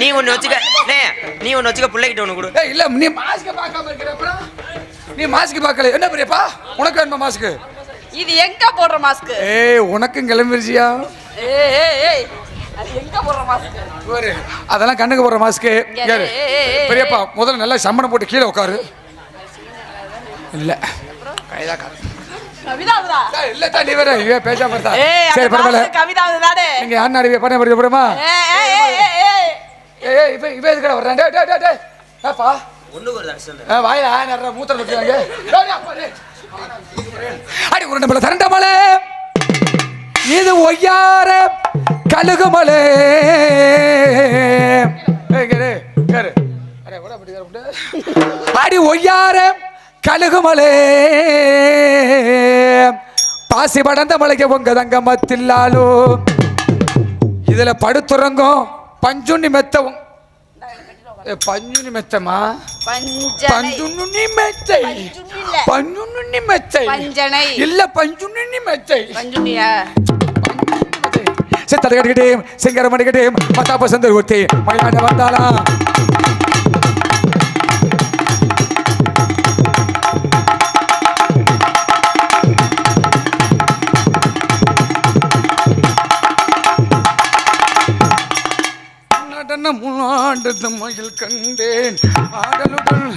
நீ ஒண்ணு வச்சுக்க நீ ஒண்ணு வச்சுக்க பிள்ளைகிட்ட ஒண்ணு கொடு. ஏய் இல்ல நீ மாஸ்க் பார்க்காம இருக்கிற அப்புறம் நீ மாஸ்க் பார்க்கல. என்ன பெரியப்பா? உனக்கு வேணுமா மாஸ்க் இது எங்க போடுற மாஸ்க் ஏய் உனக்கும் கிளம்பிருச்சியா? ஏய் ஏய் ஏய் அது எங்க போடுற மாஸ்க் ஒரு அதெல்லாம் கண்ணுக்கு போடுற மாஸ்க்கு பெரியப்பா முதல்ல நல்லா சம்மணம் போட்டு கீழே உட்காரு. இல்ல. இல்ல நீ வேற இவே பேசாம சரி பரவாயில்ல. நீங்க யார் அறிவிய பண்ண முடியும் போடுமா ஏய் ஏய் ஏய் ஏய் ஏய் ஏய் இவ இவ எதுக்கட வர்றான்? டேய் டேய் டேய் டேய். ஏப்பா? ஒண்ணுக்கு ஒரு தடவை வாயில ஆ நடுற மூத்திரம் டேய். அடி உருண்டை மலை தரண்ட மலை. இது ஒய்யார கேரு, கேரு. அடே, ஒய்யார கழுகுமலை பாசி படந்த மலைக்கு உங்க தங்கமத்தில்லாலோ. இதுல படுத்துறங்கும். மெத்தவும். ஏ, பஞ்சுண்ணி மெத்தமா? பஞ்சனை. பஞ்சுண்ணி மெத்தை. பஞ்சுண்ணி இல்ல. பஞ்சுண்ணி மெத்தை. பஞ்சனை. இல்ல பஞ்சுண்ணி மெத்தை. பஞ்சுனியா சித்தரை கட்டிக்கிட்டே சிங்கரம் அடிக்கிட்டே மத்தாப்ப சந்தர் ஊத்தி மயிலாண்ட வந்தாளா? முன்னாண்டு மயில் கண்டேன். ஆடலுடன்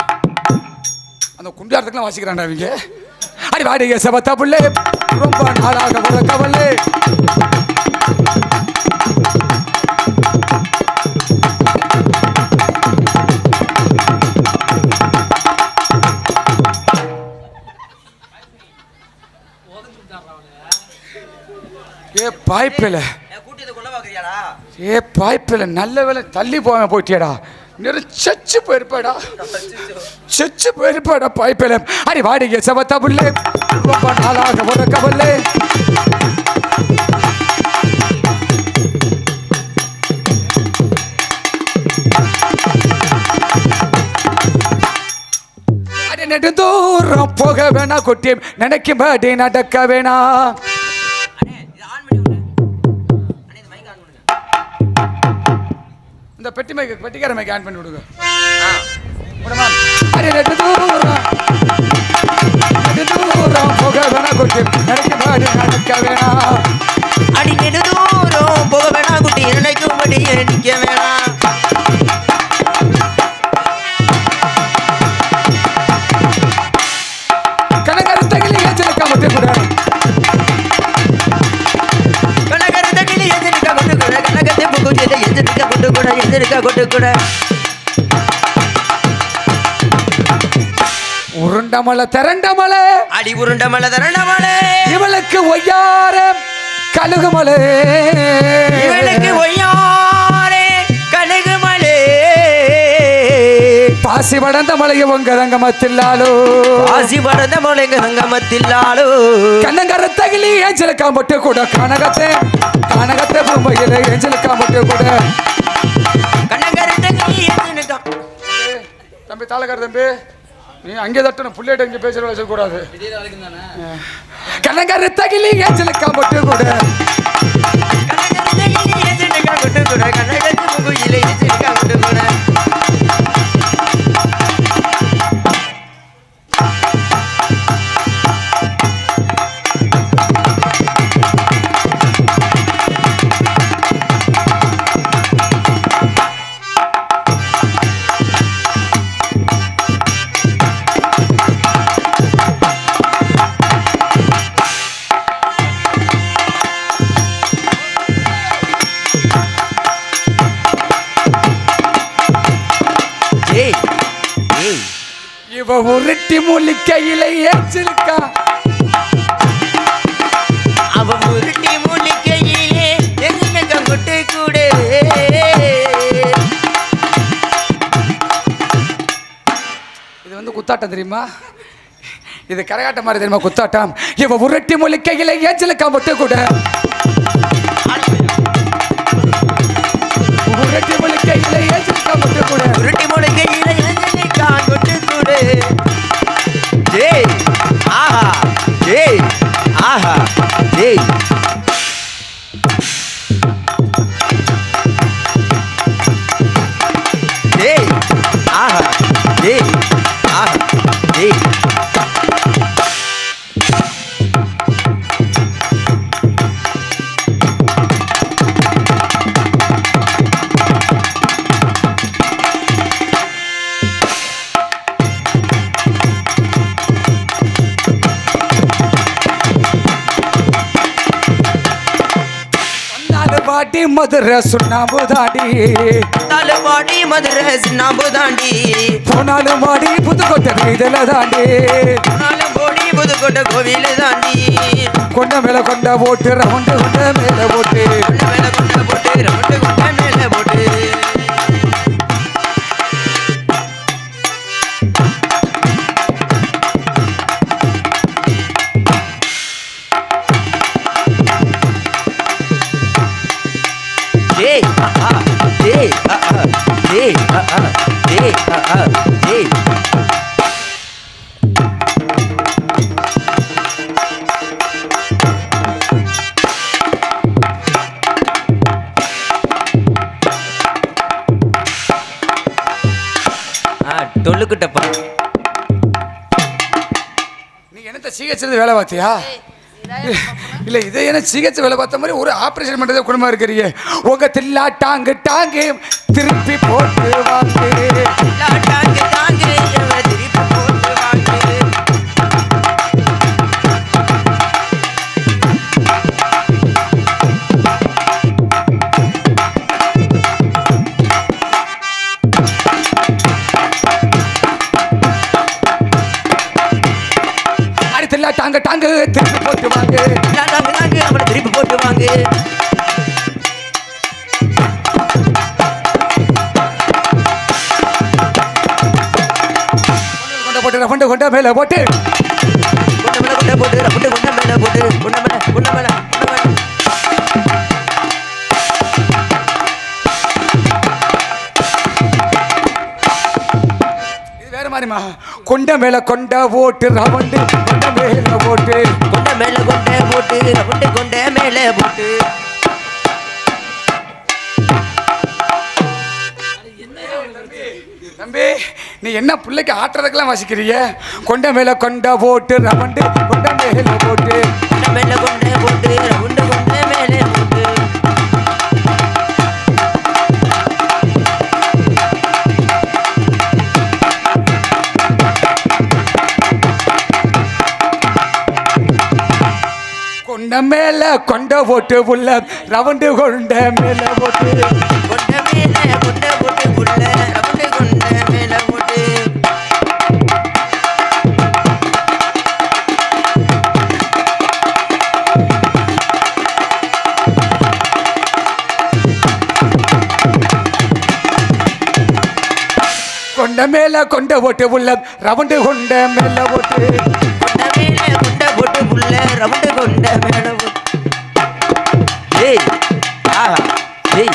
அந்த குண்டாரத்துக்குலாம் வாசிக்கிறான்டா அவங்க அடி வாடிய சபத்தா புள்ளே. ரொம்ப நாளாக ஒரு ஏ பாய்ப்பில. ஏ பாய்ப்பில் நல்ல வேலை தள்ளி போவேன் போயிட்டியடா. நெரிச்சச்சு போயிருப்பாடா. செச்சு போயிருப்பாடா பாய்ப்பில். அடி வாடிய செவத்தபுள்ளே ரொம்ப நாளாக உறக்கவில்லை. கவலை நெடுந்தூரம் போக வேணா கொட்டி நினைக்கும்படி நடக்க வேணா. இந்த பெட்டி மைக்கு பெட்டிக்கார மைக்கு ஆன் பண்ணி விடுங்க ஆ போக வேணா கொட்டி நடக்க வேணா கொண்டு கூட உருண்டமலை திரண்டமலை அடி உருண்ட மலை தரண்ட மலை. இவளுக்கு ஒய்யார கழுகுமலை இவனுக்கு ஒய்யாரே கழுகு மலை. பாசி வடந்த மலையை உங்க தங்கமத்தில்லாலோ ஆசி பறந்த மலைங்க சங்கமத்தில்லாலோ கண்ணங்கரத்தகிலி ஏஞ்சலுக்கா மட்டும் கூட கனகத்தை. கனகத்தை பொம்மையில ஏஞ்சலுக்கா மட்டும் கூட. தம்பி தம்பி நீ அங்கே தட்டணும் புள்ளையிட்ட இங்கே பேசுற வச்சக்கூடாது தகிலி ஏஞ்சலுக்கா மட்டும் கூட கனகரத்த தகிலி எதிர்க்க கொண்டு கூட கனகத்து புகுயில இவ உருட்டி மூலிக்கையில ஏஞ்சலுக்கா அவ உருட்டி மூலிக்கையிலே எங்க கொட்டு கூட. இது வந்து குத்தாட்டம் தெரியுமா? இது கரகாட்டம் மாதிரி தெரியுமா குத்தாட்டம்? இவ உருட்டி மூலிக்கையில ஏஞ்சலுக்கா மட்டும் கூட. உருட்டி மூலிக்கையில ஏஞ்சலுக்கா பாட்டி மதுரை சுண்ணாம்பு தாண்டி தாலுவாடி மதுரை சின்னாம்பு தாண்டி போனாலும் மாடி புதுக்கோட்டை இதில் தாண்டி நாலும் போடி புதுக்கோட்டை கோவில தாண்டி கொண்ட மேல கொண்ட ஓட்டு ரவுண்டு கொண்ட மேல ஓட்டு. கொண்ட மேல கொண்ட சிகிச்சை வேலை பார்த்தியா? இல்லை இதை என்ன சிகிச்சை வேலை பார்த்த மாதிரி ஒரு ஆப்ரேஷன் பண்ணுறது குடும்பம் இருக்கிறீங்க? உங்க தில்லா டாங்கு டாங்கு திருப்பி போட்டு வாங்க மேல போட்டு. கொண்ட மேல கொண்ட போட்டு ரப்புட்டு கொண்ட மேல போட்டு கொண்ட மேல கொண்ட மேல இது வேற மாதிரிமா கொண்ட மேல கொண்ட ஓட்டு ரவண்டு கொண்ட மேல ஓட்டு. கொண்ட மேல கொண்ட போட்டு ரப்புட்டு கொண்ட மேல போட்டு தம்பி நீ என்ன பிள்ளைக்கு ஆட்டுறதுக்கெல்லாம் வாசிக்கிறீங்க? கொண்ட மேல கொண்ட ஓட்டு ரவண்டு கொண்ட மேல போட்டு கொண்ட மேல கொண்ட போட்டு ரப்புட்டு கொண்ட மேல போட்டு கொண்ட மேல கொண்ட ஓட்டு உள்ள ரவண்டு கொண்ட மேல ஓட்டு. கொண்ட மேல கொண்ட ஓட்டு உள்ள ரவண்டு கொண்ட மேல ஓட்டு. கொண்ட மேல கொண்ட போட்டு உள்ள ரவுண்டு கொண்ட மேல ஏய் ஆ ஏய்.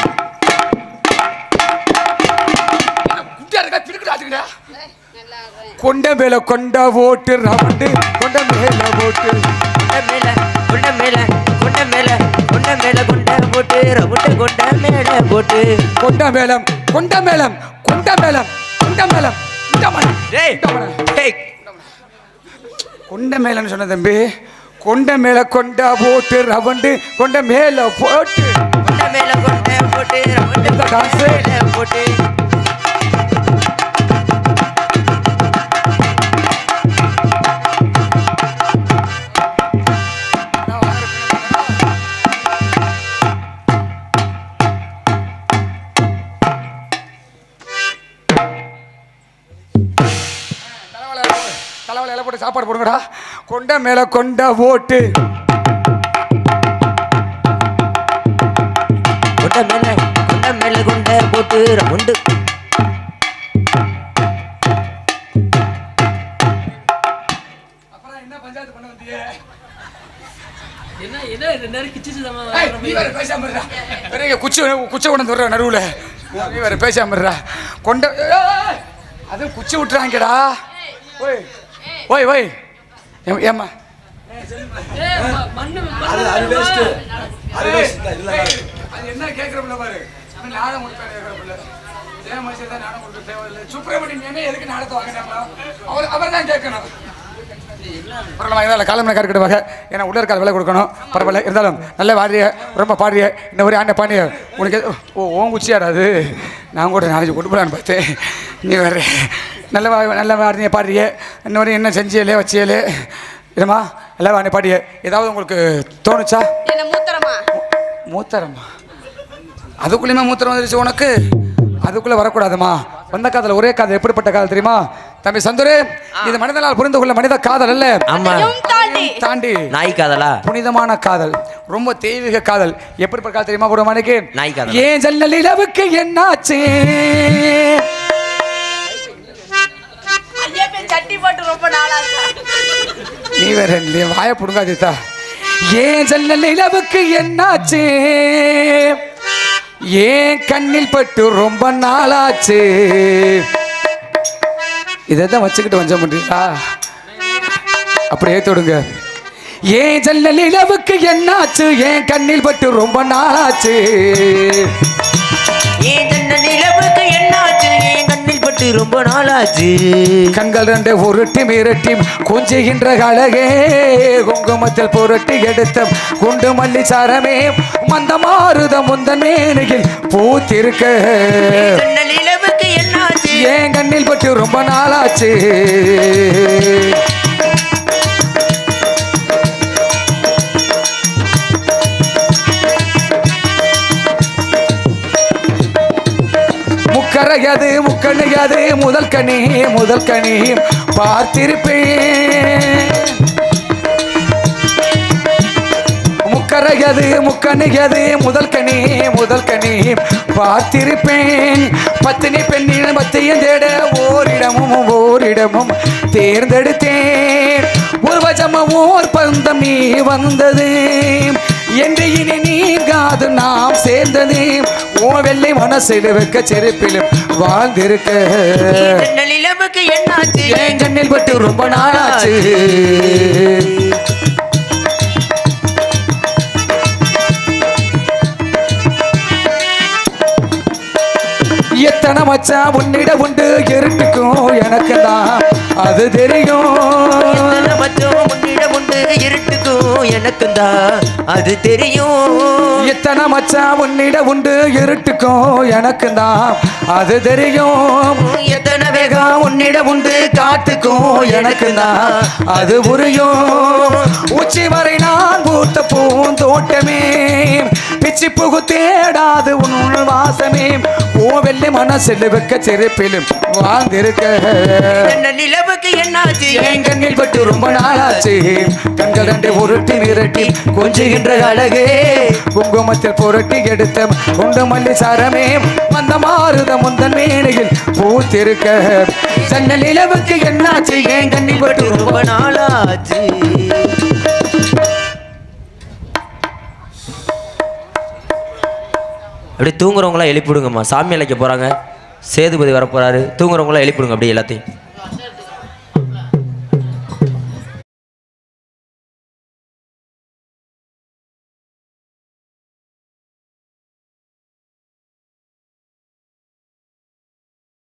கொண்ட மேல கொண்ட ஓட்டு ரவண்டு கொண்ட மேல ஓட்டு. கொண்ட மேல கொண்ட மேல கொண்ட மேல கொண்ட மேல கொண்ட போட்டு ரவுண்டு கொண்ட மேல போட்டு கொண்ட மேளம் கொண்ட மேளம் கொண்ட மேளம் கொண்ட மேளம் கொண்ட மேளம் டேய். டேய் கொண்ட மேலன்னு சொன்ன தம்பி. கொண்ட மேல கொண்ட போட்டு ரவண்டு கொண்ட மேல போட்டு. கொண்ட மேல கொண்ட போட்டு ரவுண்டு இந்த போட்டு. கொண்ட மேல கொண்ட ஓட்டு. கொண்ட மேல கொண்ட மேல கொண்ட போட்டு ரவுண்டு. நடுவுல. வேற பேசாம கொண்ட அது குச்சி விட்டுறாங்கடா. ஓய் ஓய் ஓய். ஏம்- என்ன கேட்கறப்பில்ல பாரு. நாடகம் முடிப்பேன் கேட்கறப்பில்ல இதே மாதிரி தான் நாடகம் முடிக்க தேவையில்லை. சுப்பிரமணியன் என்ன எதுக்கு நாடகத்தை வாங்கினாங்களா அவர் அவர் தான் கேட்கணும். பரவாயில்ல இருந்தாலும் காலமணி கருக்கிட்டு வகை. ஏன்னா உள்ள இருக்காத விலை கொடுக்கணும். பரவாயில்ல இருந்தாலும் நல்ல வாரிய ரொம்ப பாடிய இந்த மாதிரி ஆண்ட பாண்டிய உனக்கு ஓ ஓன் குச்சியாடா அது. நான் கூட நாளைக்கு கொடுப்பலான்னு பார்த்தேன். நீ வேறு நல்ல வா- நல்ல வாரியை பாடுறிய. இன்ன வரையும் என்ன செஞ்சியலே வச்சியலே இல்லைம்மா எல்லா வாரியை பாடிய ஏதாவது உங்களுக்கு தோணுச்சா? மூத்தரம்மா அதுக்குள்ளேயுமே மூத்திரம் வந்துருச்சு உனக்கு. அதுக்குள்ள வரக்கூடாதுமா. வந்த காதல் ஒரே காதல் எப்படிப்பட்ட காதல் தெரியுமா? தம்பி சந்துரு இது மனிதனால் புரிந்து கொள்ள மனித காதல் அல்ல. ஆமா. தாண்டி. தாண்டி. நாய் காதலா? புனிதமான காதல் ரொம்ப தெய்வீக காதல். எப்படிப்பட்ட காதல் தெரியுமா ஒரு மணிக்கு நாய் காதல். ஏன் ஜன்னல் நிலவுக்கு என்னாச்சு? ஐயா போய் சட்டி போட்டு ரொம்ப நாளாச்சா? நீ வேற நீ வாய புடுங்காதித்தா ஏன் ஜன்னல் நிலவுக்கு என்னாச்சு? ஏன் கண்ணில் பட்டு ரொம்ப நாளாச்சு? இதை தான் வச்சுக்கிட்டு வஞ்ச முடியா அப்படியே தொடுங்க. ஏன் ஜன்னல் நிலவுக்கு என்னாச்சு? ஏன் கண்ணில் பட்டு ரொம்ப நாளாச்சு? ஏன் என்னாச்சு? கண்ணில் பட்டு ரொம்ப நாளாச்சு? கண்கள் ரெண்டு உருட்டி மிரட்டி கொஞ்சுகின்ற அழகே. குங்குமத்தில் புரட்டி எடுத்த குண்டு மல்லி சாரமே. மந்த மாறுத முந்தன் மேனையில் பூத்திருக்க. ஏன் கண்ணில் பட்டு ரொம்ப நாளாச்சு. முக்கரையாது முக்கணியாது முதல் கனி முதல் கனி பார்த்திருப்பேன். முக்கரையது முக்கணியது முதல் கனி முதல் கனி. பார்த்திருப்பேன் பத்தினி பெண்ணின் பத்தியும் தேட ஓரிடமும் ஓரிடமும் தேர்ந்தெடுத்தேன். ஒரு வஜமும் ஓர் பந்தம் நீ வந்தது என்று இனி நீங்காது நாம் சேர்ந்தது. ஓ வெள்ளை மனசில் வைக்க செருப்பிலும் வாழ்ந்திருக்க. என்னாச்சு? என் கண்ணில் பட்டு ரொம்ப நாளாச்சு. எத்தனை மச்சான் உன்னிட உண்டு இருட்டுக்கும் எனக்கு தான் அது தெரியும். மச்சம் உன்னிடம் உண்டு இருட்டுக்கும் எனக்கு தான் அது தெரியும். எத்தனை மச்சான் உன்னிட உண்டு இருட்டுக்கும் எனக்கு தான் அது தெரியும். எத்தனை வேகம் உன்னிட உண்டு காட்டுக்கும் எனக்கு தான் அது புரியும் உச்சி வரை நான் பூத்த பூந்தோட்டமே பிச்சி புகு தேடாது உன் வாசமே. ஓ வெள்ளி மனசில் வைக்க செருப்பிலும் வாழ்ந்திருக்க. நிலவுக்கு என்னாச்சு? என் கண்ணில் பட்டு ரொம்ப நாளாச்சு. கண்கள் ரெண்டு உருட்டி விரட்டி கொஞ்சுகின்ற அழகே. குங்குமத்தில் புரட்டி எடுத்த குண்டு மல்லி சாரமே வந்த மாறுத முந்தன் மேனையில் பூத்திருக்க. ஜன்னல் நிலவுக்கு என்னாச்சு? என் கண்ணில் பட்டு ரொம்ப நாளாச்சு. அப்படியே தூங்குறவங்களாம் எழுப்பிடுங்கம்மா சாமி அழைக்க போகிறாங்க சேதுபதி வரப்போகிறாரு தூங்குறவங்களாம் எழுப்பிடுங்க அப்படியே எல்லாத்தையும்.